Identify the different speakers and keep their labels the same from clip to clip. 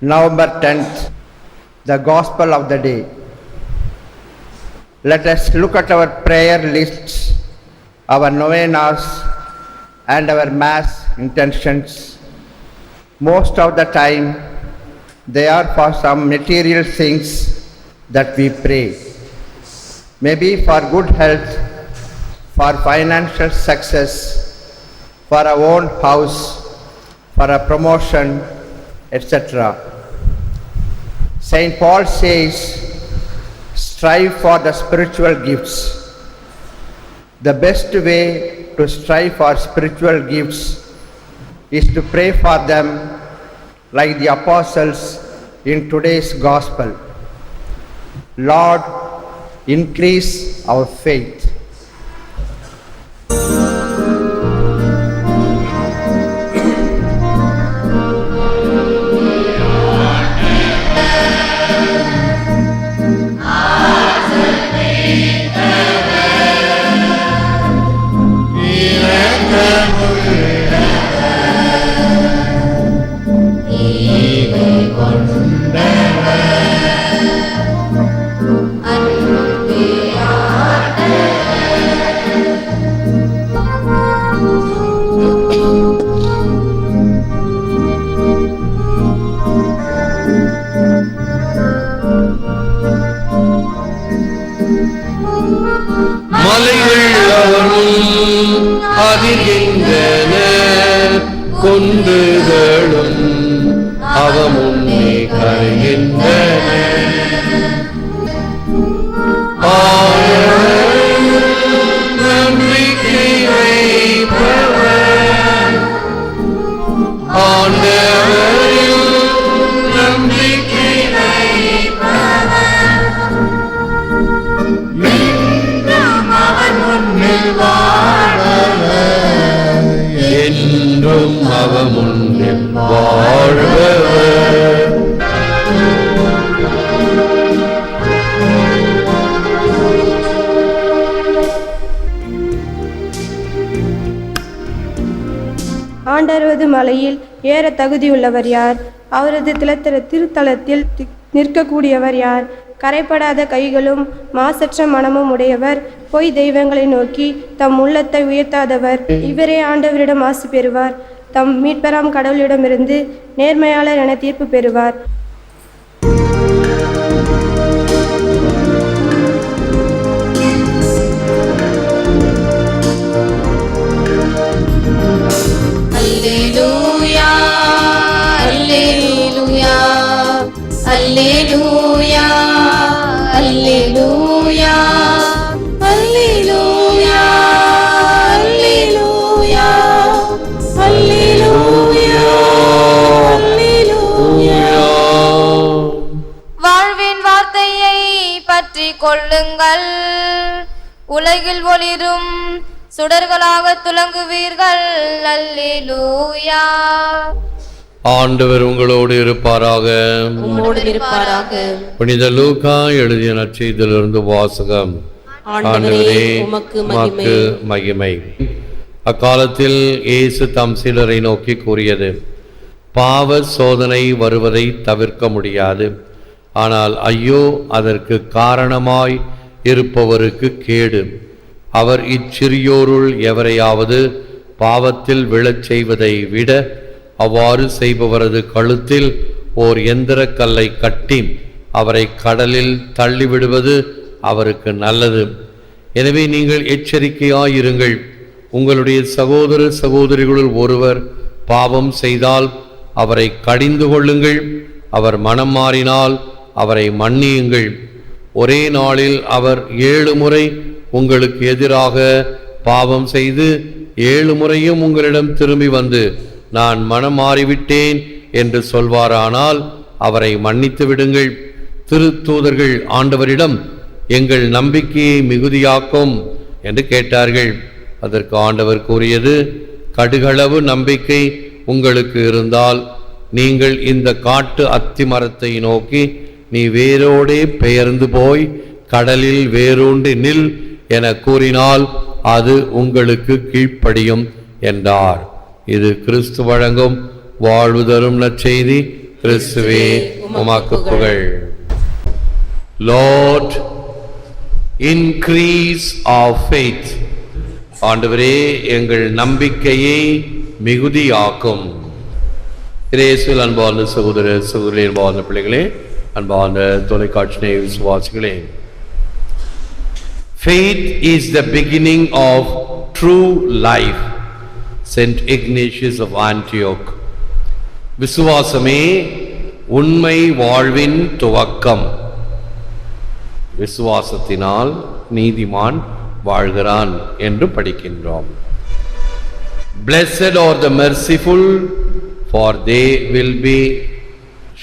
Speaker 1: November 10th, the Gospel of the day. Let us look at our prayer lists, our novenas, and our Mass intentions. Most of the time, they are for some material things that we pray. Maybe for good health, for financial success, for our own house, for a promotion, etc. Saint Paul says, strive for the spiritual gifts. The best way to strive for spiritual gifts is to pray for them like the apostles in today's gospel. Lord, increase our faith.
Speaker 2: கொண்டுகளும் வாழ்பவர்
Speaker 3: மலையில் ஏற தகுதியுள்ளவர் யார்? அவரது திலத்திர திருத்தலத்தில் நிற்கக்கூடியவர் யார்? கரைப்படாத கைகளும் மாசற்ற மனமும் உடையவர். பொய் தெய்வங்களை நோக்கி தம் உள்ளத்தை உயர்த்தாதவர். இவரே ஆண்டவரிடம் ஆசி பெறுவார். தம் மீட்பெறாம் கடவுளிடமிருந்து நேர்மையாளர் என தீர்ப்பு பெறுவார்
Speaker 4: Hallelujah. உலகில் ஒளிரும். சுடர்களாக துலங்குவீர்கள். அல்லேலூயா.
Speaker 2: ஆண்டவர் உங்களோடு இருப்பாராக. புனித லூக்கா எழுதிய நற்செய்தியிலிருந்து வாசகம்.
Speaker 4: ஆண்டவரே உமக்கு மகிமை.
Speaker 2: அக்காலத்தில் இயேசு தம் சீடரை நோக்கி கூறியது பாவ சோதனை வருவதை தவிர்க்க முடியாது. ஆனால் ஐயோ அதற்கு காரணமாய் இருப்பவருக்கு கேடு. அவர் இச்சிறியோருள் எவரையாவது பாவத்தில் விழச் செய்வதை விட அவ்வாறு செய்பவரது கழுத்தில் ஓர் எந்திர கல்லை கட்டி அவரை கடலில் தள்ளிவிடுவது அவருக்கு நல்லது. எனவே நீங்கள் எச்சரிக்கையாயிருங்கள். உங்களுடைய சகோதர சகோதரிகளுள் ஒருவர் பாவம் செய்தால் அவரை கடிந்து கொள்ளுங்கள். அவர் மனம் மாறினால் அவரை மன்னியுங்கள். ஒரே நாளில் அவர் ஏழு முறை உங்களுக்கு எதிராக பாவம் செய்து ஏழு முறையும் உங்களிடம் திரும்பி வந்து நான் மனம் மாறிவிட்டேன் என்று சொல்வாரானால் அவரை மன்னித்து விடுங்கள். திருத்தூதர்கள் ஆண்டவரிடம் எங்கள் நம்பிக்கையை மிகுதியாக்கும் என்று கேட்டார்கள். அதற்கு ஆண்டவர் கூறியது கடுகளவு நம்பிக்கை உங்களுக்கு இருந்தால் நீங்கள் இந்த காட்டு அத்தி மரத்தை நோக்கி நீ வேரோடே பெயர்ந்து போய் கடலில் வேரூண்டு நில் என கூறினால் அது உங்களுக்கு கீழ்ப்படியும் என்றார். இது கிறிஸ்து வழங்கும் வாழ்வு தரும் நற்செய்தி. கிறிஸ்துவே உமாக்கு புகழ். லார்ட் இன்க்ரீஸ் ஆஃப் ஃபெய்த் ஆண்டவரே எங்கள் நம்பிக்கையை மிகுதியாக்கும். இயேசுவில் அன்பார்ந்த சகோதர சகோதரி அன்பார்ந்த பிள்ளைகளே அன்பார்ந்த தொலைக்காட்சி விசுவாசிகளே Faith is the beginning of true life. Saint Ignatius of Antioch. விசுவாசமே உண்மை வாழ்வின் துவக்கம் விசுவாசத்தினால் நீதிமான் வாழ்கிறான் என்று படிக்கின்றோம் blessed are the merciful for they will be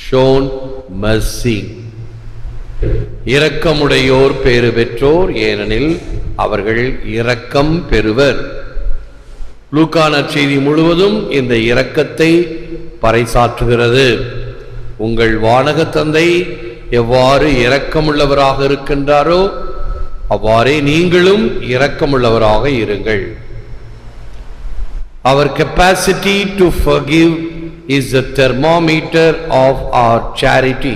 Speaker 2: shown mercy இரக்கமுடையோர் பேறு பெற்றோர் ஏனெனில் அவர்கள் இரக்கம் பெறுவர். லூக்கான செய்தி முழுவதும் இந்த இரக்கத்தை பறைசாற்றுகிறது. உங்கள் வானக தந்தை எவ்வாறு இரக்கமுள்ளவராக இருக்கின்றாரோ அவ்வாறே நீங்களும் இரக்கமுள்ளவராக இருங்கள். அவர் capacity to forgive is the thermometer of our charity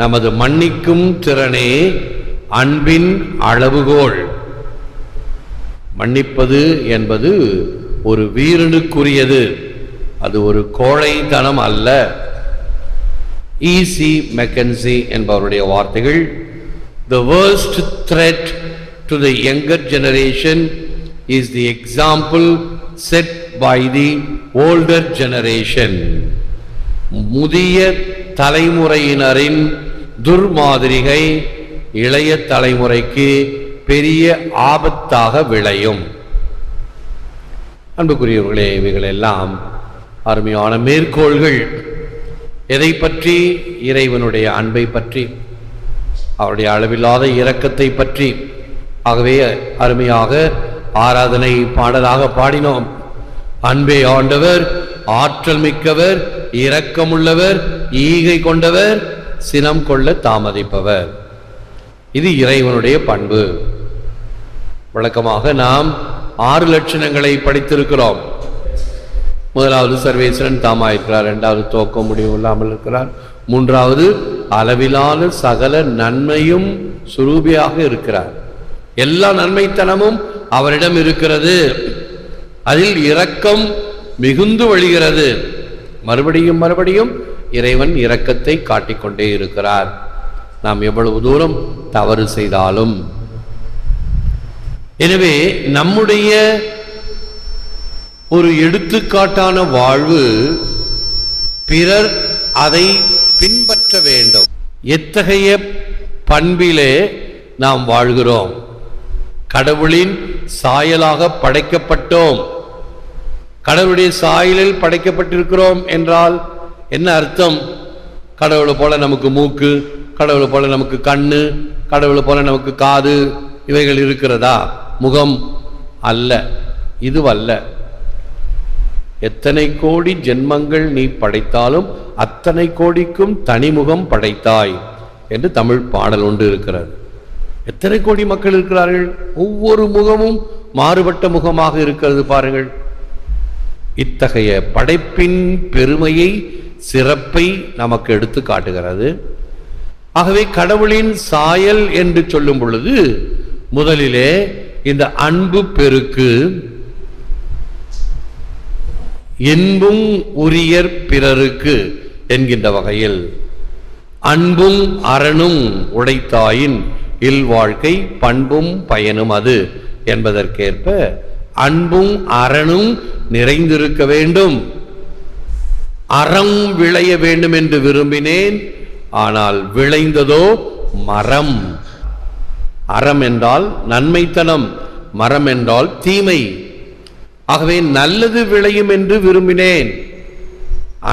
Speaker 2: நமது மன்னிக்கும் திறனே அன்பின் அளவுகோல். மன்னிப்பது என்பது ஒரு வீரனுக்குரியது. அது ஒரு கோழைத்தனம் அல்ல. ஈசி மெக்கன்சி என்பவருடைய வார்த்தைகள் the worst threat to the younger generation is the example set by the older generation முதிய தலைமுறையினரின் துர்மாதிரிகை இளைய தலைமுறைக்கு பெரிய ஆபத்தாக விளையும். அன்புக்குரியவர்களே இவைகளெல்லாம் அருமையான மேற்கோள்கள். எதை பற்றி? இறைவனுடைய அன்பை பற்றி அவருடைய அளவில்லாத இரக்கத்தை பற்றி. ஆகவே அருமையாக ஆராதனை பாடலாக பாடினோம். அன்பே ஆண்டவர் ஆற்றல் மிக்கவர் இரக்கமுள்ளவர் ஈகை கொண்டவர் சினம் கொள்ள தாமதிப்பவர். இது இறைவனுடைய பண்பு. வழக்கமாக நாம் ஆறு லட்சணங்களை படித்திருக்கிறோம். முதலாவது சர்வேஸ்வரன் தாமாயிருக்கிறார் இரண்டாவது தோக்க முடிவு இல்லாமல் இருக்கிறார் மூன்றாவது அளவிலான சகல நன்மையும் சுரூபியாக இருக்கிறார். எல்லா நன்மைத்தனமும் அவரிடம் இருக்கிறது. அதில் இரக்கம் மிகுந்து வழிகிறது. மறுபடியும் மறுபடியும் இறைவன் இரக்கத்தை காட்டிக்கொண்டே இருக்கிறார். நாம் எவ்வளவு தூரம் தவறு செய்தாலும். எனவே நம்முடைய ஒரு எடுத்துக்காட்டான வாழ்வு பிறர் அதை பின்பற்ற வேண்டும். எத்தகைய பண்பிலே நாம் வாழ்கிறோம்? கடவுளின் சாயலாக படைக்கப்பட்டோம். கடவுளுடைய சாயலில் படைக்கப்பட்டிருக்கிறோம் என்றால் என்ன அர்த்தம்? கடவுளை போல நமக்கு மூக்கு கடவுளை போல நமக்கு கண்ணு கடவுளை போல நமக்கு காது இவைகள் இருக்கிறதா? முகம் அல்ல இதுவல்ல. எத்தனை கோடி ஜென்மங்கள் நீ படைத்தாலும் அத்தனை கோடிக்கும் தனிமுகம் படைத்தாய் என்று தமிழ் பாடல் ஒன்று இருக்கிறது. எத்தனை கோடி மக்கள் இருக்கிறார்கள்? ஒவ்வொரு முகமும் மாறுபட்ட முகமாக இருக்கிறது பாருங்கள். இத்தகைய படைப்பின் பெருமையை சிறப்பை நமக்கு எடுத்து காட்டுகிறது. ஆகவே கடவுளின் சாயல் என்று சொல்லும் பொழுது முதலிலே இந்த அன்பு பெருக்கு என்பும் உரியர் பிறருக்கு என்கின்ற வகையில் அன்பும் அரணும் உடைத்தாயின் இல்வாழ்க்கை பண்பும் பயனும் அது என்பதற்கேற்ப அன்பும் அரணும் நிறைந்திருக்க வேண்டும். அறம் விளைய வேண்டும் என்று விரும்பினேன் ஆனால் விளைந்ததோ மரம். அறம் என்றால் நன்மைத்தனம் மரம் என்றால் தீமை. ஆகவே நல்லது விளையும் என்று விரும்பினேன்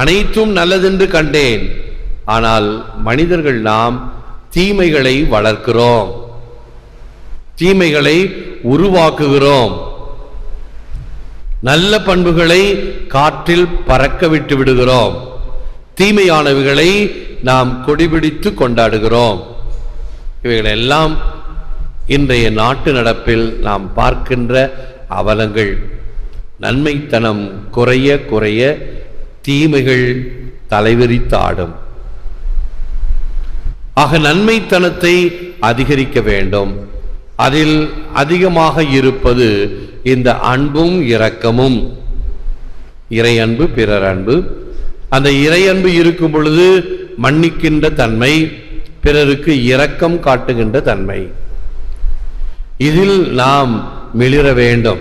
Speaker 2: அனைத்தும் நல்லதென்று கண்டேன். ஆனால் மனிதர்கள் நாம் தீமைகளை வளர்க்கிறோம் தீமைகளை உருவாக்குகிறோம். நல்ல பண்புகளை காற்றில் பறக்க விட்டு விடுகிறோம். தீமையானவைகளை நாம் கொடிபிடித்து கொண்டாடுகிறோம். இவைகளெல்லாம் இன்றைய நாட்டு நடப்பில் நாம் பார்க்கின்ற அவலங்கள். நன்மைத்தனம் குறைய குறைய தீமைகள் தலைவிரித்தாடும் ஆக நன்மைத்தனத்தை அதிகரிக்க வேண்டும். அதில் அதிகமாக இருப்பது இந்த அன்பும் இரக்கமும். இறை அன்பு பிறர் அன்பு. அந்த இறை அன்பு இருக்கும் பொழுது மன்னிக்கின்ற தன்மை பிறருக்கு இரக்கம் காட்டுகின்ற தன்மை. இதில் நாம் மிளிர வேண்டும்.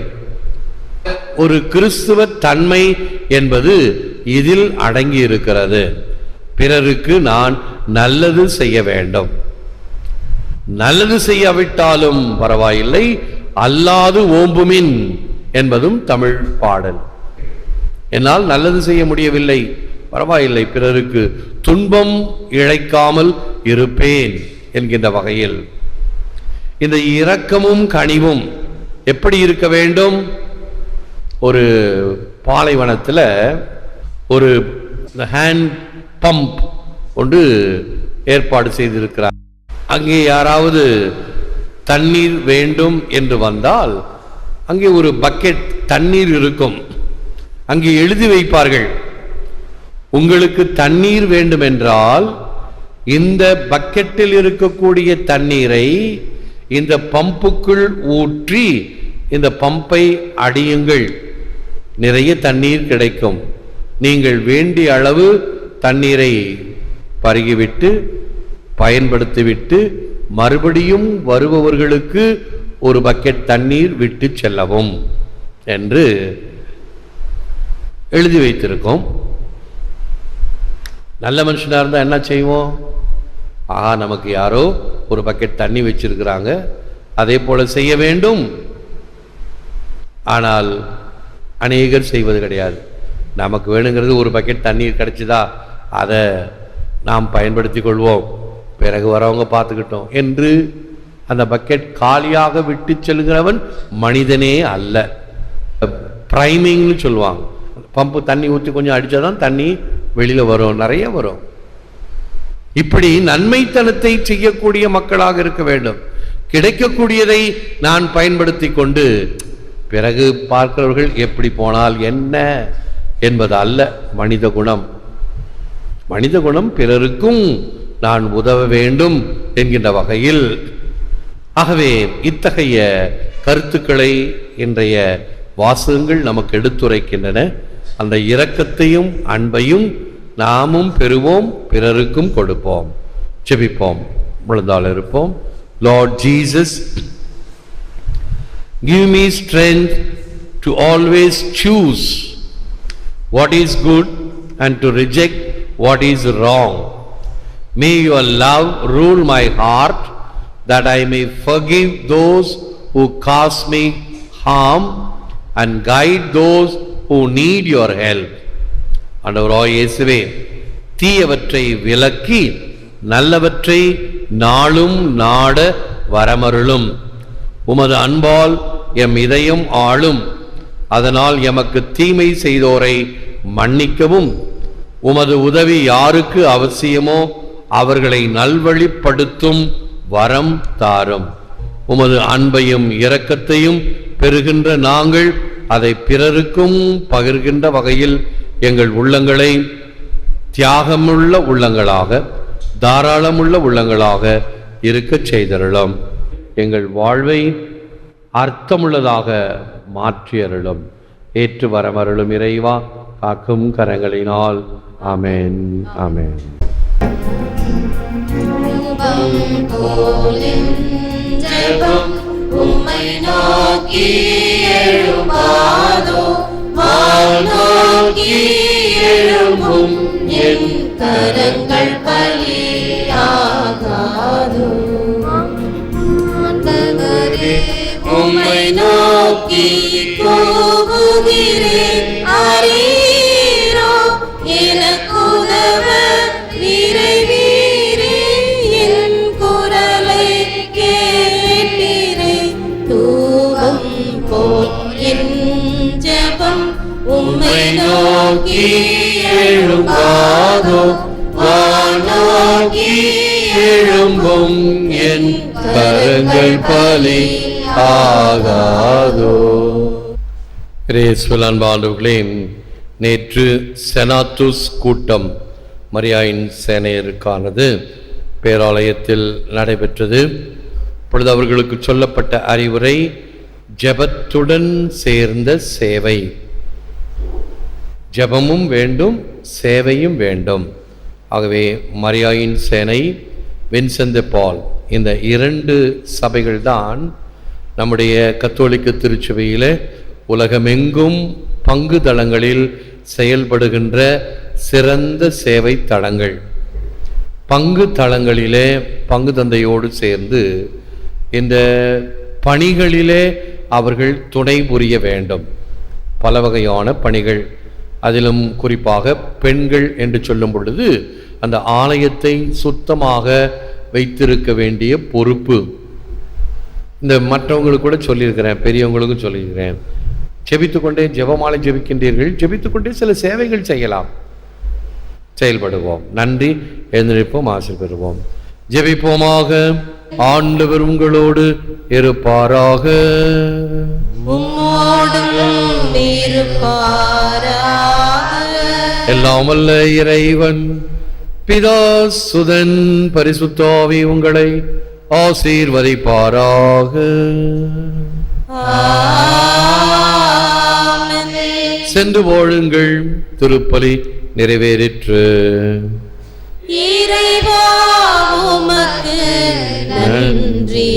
Speaker 2: ஒரு கிறிஸ்துவ தன்மை என்பது இதில் அடங்கி இருக்கிறது பிறருக்கு நான் நல்லது செய்ய வேண்டும். நல்லது செய்யாவிட்டாலும் பரவாயில்லை. அல்லாது ஓம்புமின் என்பதும் தமிழ் பாடல். என்னால் நல்லது செய்ய முடியவில்லை. பரவாயில்லை பிறருக்கு துன்பம் இழைக்காமல் இருப்பேன் என்கின்ற வகையில். இந்த இரக்கமும் கனிவும் எப்படி இருக்க வேண்டும்? ஒரு பாலைவனத்தில் ஒரு ஹேண்ட் பம்ப் ஒன்று ஏற்பாடு செய்திருக்கிறார். அங்கே யாராவது தண்ணீர் வேண்டும் என்று வந்தால் அங்கே ஒரு பக்கெட் தண்ணீர் இருக்கும். அங்கே எழுதி வைப்பார்கள். உங்களுக்கு தண்ணீர் வேண்டுமென்றால் இந்த பக்கெட்டில் இருக்கக்கூடிய தண்ணீரை இந்த பம்புக்குள் ஊற்றி இந்த பம்பை அடியுங்கள். நிறைய தண்ணீர் கிடைக்கும். நீங்கள் வேண்டிய அளவு தண்ணீரை பருகிவிட்டு பயன்படுத்திவிட்டு மறுபடியும் வருபவர்களுக்கு ஒரு பக்கெட் தண்ணீர் விட்டு செல்லவும் என்று எழுதி வைத்திருக்கோம். நல்ல மனுஷனாக இருந்தால் என்ன செய்வோம்? ஆஹா நமக்கு யாரோ ஒரு பக்கெட் தண்ணி வச்சிருக்கிறாங்க. அதே போல செய்ய வேண்டும். ஆனால் அநேகர் செய்வது கிடையாது. நமக்கு வேணுங்கிறது ஒரு பக்கெட் தண்ணீர் கிடைச்சிதா? அதை நாம் பயன்படுத்தி கொள்வோம். பிறகு வரவங்க பார்த்துக்கிட்டோம். என்று அந்த பக்கெட் காலியாக விட்டு செல்கிறவன் மனிதனே அல்ல. ப்ரைமிங்னு சொல்லுவாங்க. பம்பு தண்ணி ஊற்றி கொஞ்சம் அடிச்சாதான் தண்ணி வெளியில் வரும் நிறைய வரும். இப்படி நன்மைத்தனத்தை செய்யக்கூடிய மக்களாக இருக்க வேண்டும். கிடைக்கக்கூடியதை நான் பயன்படுத்தி கொண்டு பிறகு பார்க்கிறவர்கள் எப்படி போனால் என்ன என்பது அல்ல மனித குணம். மனித குணம் பிறருக்கும் நான் உதவ வேண்டும் என்கின்ற வகையில். ஆகவே இத்தகைய கருத்துக்களை இன்றைய வாசகங்கள் நமக்கு எடுத்துரைக்கின்றன. அந்த இரக்கத்தையும் அன்பையும் நாமும் பெறுவோம் பிறருக்கும் கொடுப்போம். செபிப்போம் முழுந்தால் இருப்போம். Lord Jesus give me strength to always choose what is good and to reject what is wrong May your love rule my heart that I may forgive those who cause me harm and guide those who need your help. ஆண்டவராய் இயேசுவே தீயவற்றை விலக்கி நல்லவற்றை நாளும் நாட வரமருளும். உமது அன்பால் M இதயம் ஆளும். அதனால் எமக்கு தீமை செய்தோரை மன்னிக்கவும். உமது உதவி யாருக்கு அவசியமோ அவர்களை நல்வழிப்படுத்தும் வரம் தாரும். உமது அன்பையும் இரக்கத்தையும் பெறுகின்ற நாங்கள் அதை பிறருக்கும் பகிர்கின்ற வகையில் எங்கள் உள்ளங்களை தியாகமுள்ள உள்ளங்களாக தாராளமுள்ள உள்ளங்களாக இருக்கச் செய்தருளும். எங்கள் வாழ்வை அர்த்தமுள்ளதாக மாற்றியருளும். ஏற்று வரமருளும் இறைவா காக்கும் கரங்களினால். ஆமேன். ஆமேன்.
Speaker 4: ஜெபம் உம்மை நோக்கி எழுபா உம்மை நோக்கி எழும்பாதோ வானோக்கி
Speaker 2: எழும்பும் என் கரங்கள் பலி ஆகாதோ ரேஸ்வல் அன்பாண்டவர்களே நேற்று செனாத்துஸ் கூட்டம் மரியாயின் சேனையருக்கானது பேராலயத்தில் நடைபெற்றது இப்பொழுது அவர்களுக்கு சொல்லப்பட்ட அறிவுரை ஜெபத்துடன் சேர்ந்த சேவை ஜெபமும் வேண்டும் சேவையும் வேண்டும். ஆகவே மரியாயின் சேனை வின்சென்ட் பால் இந்த இரண்டு சபைகள் தான் நம்முடைய கத்தோலிக்க திருச்சபையில் உலகமெங்கும் பங்கு தளங்களில் செயல்படுகின்ற சிறந்த சேவை தளங்கள் பங்கு தளங்களிலே பங்கு தந்தையோடு சேர்ந்து இந்த பணிகளிலே அவர்கள் துணை புரிய வேண்டும். பல வகையான பணிகள். அதிலும் குறிப்பாக பெண்கள் என்று சொல்லும் பொழுது அந்த ஆலயத்தை சுத்தமாக வைத்திருக்க வேண்டிய பொறுப்பு. இந்த மற்றவங்களுக்கு கூட சொல்லியிருக்கிறேன் பெரியவங்களுக்கும் சொல்லியிருக்கிறேன். ஜெபித்துக்கொண்டே ஜெபமாலை ஜெபிக்கின்றீர்கள் ஜெபித்துக்கொண்டே சில சேவைகள் செய்யலாம். செயல்படுவோம். நன்றி. எழுந்திருப்போம் ஆசை பெறுவோம் ஜெபிப்போமாக. ஆண்டவர் உங்களோடு இருப்பாராக. எல்லாம் வல்ல இறைவன் பிதா சுதன் பரிசுத்தாவி உங்களை ஆசீர்வதிப்பாராக. சென்று வாழுங்கள் திருப்பலி நிறைவேறிற்று.
Speaker 4: இறைவா உமக்கு நன்றி.